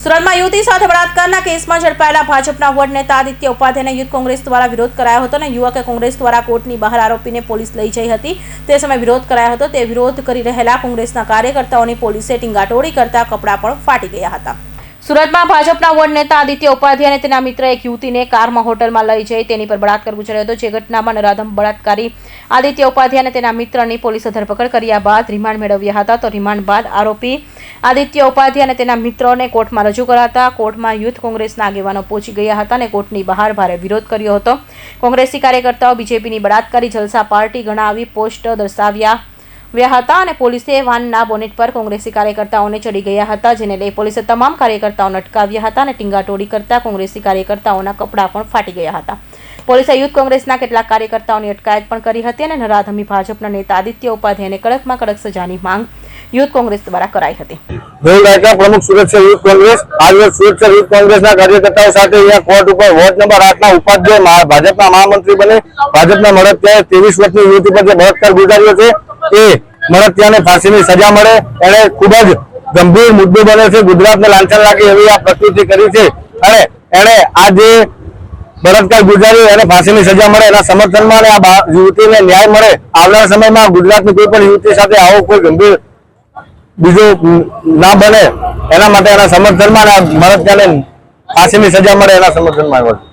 સુરતમાં યુવતી સાથે બળાત્કારના કેસમાં ઝડપાયેલા ભાજપના વોર્ડ નેતા આદિત્ય ઉપાધ્યાયને યુથ કોંગ્રેસ દ્વારા વિરોધ કરાયો હતો અને યુવકે કોંગ્રેસ દ્વારા કોર્ટની બહાર આરોપીને પોલીસ લઈ જઈ હતી. તે સમયે વિરોધ કરાયો હતો. તે વિરોધ કરી રહેલા કોંગ્રેસના કાર્યકર્તાઓની પોલીસે ટીંગાટોળી કરતા કપડાં પણ ફાટી ગયા હતા. સુરતમાં ભાજપના વોર્ડ નેતા આદિત્ય ઉપાધ્યાય અને તેના મિત્ર એક યુવતીને કારમાં હોટલમાં લઈ જઈ તેની પર બળાત્કાર ગુજર્યો હતો. જે ઘટનામાં નરાધમ બળાત્કારી આદિત્ય ઉપાધ્યાય અને તેના મિત્રની પોલીસે ધરપકડ કર્યા બાદ રિમાન્ડ મેળવ્યા હતા. તો રિમાન્ડ બાદ આરોપી આદિત્ય ઉપાધ્યાય અને તેના મિત્રોને કોર્ટમાં રજૂ કરાતા કોર્ટમાં યુથ કોંગ્રેસના આગેવાનો પહોંચી ગયા હતા અને કોર્ટની બહાર ભારે વિરોધ કર્યો હતો. કોંગ્રેસી કાર્યકર્તાઓ બીજેપીની બળાત્કારી જલસા પાર્ટી ગણાવી પોસ્ટ દર્શાવ્યા. વ્યા હતા અને પોલીસે વાનના બોનેટ પર કોંગ્રેસી કાર્યકર્તાઓને ચડી ગયા હતા, જેને લઈ પોલીસે તમામ કાર્યકર્તાઓને અટકાવ્યા હતા અને ટીંગાટોડી કરતા કોંગ્રેસી કાર્યકર્તાઓના કપડાં પણ ફાટી ગયા હતા. પોલીસે યુથ કોંગ્રેસના કેટલાક કાર્યકર્તાઓની અટકાયત પણ કરી હતી અને નરાધમી ભાજપના નેતા આદિત્ય ઉપાધ્યાયને કડકમાં કડક સજાની માંગ યુથ કોંગ્રેસ દ્વારા કરાઈ હતી. ધોળ પ્રમુખ સુરક્ષા યુથ કોંગ્રેસ આજરોજ સુરક્ષા યુથ કોંગ્રેસના કાર્યકર્તાઓ સાથે અહીંયા કોર્ટ ઉપર વોર્ડ નંબર આઠના ઉપાધ્યાય ભાજપના મહામંત્રી બને. ભાજપના મળતિયાએ ત્રેવીસ વર્ષની યુવતી પર જે બળાત્કાર ગુજાર્યો છે એ મરતિયાને ફાંસીની સજા મળે. એને ખૂબ જ ગંભીર મુદ્દો બને છે. ગુજરાતને લાંછન લાગે એવી આ પ્રકૃતિ કરી છે. અને એને આ જે બળાત્કાર ગુજરાતી એને ફાંસીની સજા મળે એના સમર્થનમાં આ યુવતીને ન્યાય મળે આવનારા સમયમાં ગુજરાતની કોઈ પણ યુવતી સાથે આવો કોઈ ગંભીર બીજું ના બને એના માટે એના સમર્થનમાં આ ફાંસીની સજા મળે એના સમર્થનમાં આવ્યો.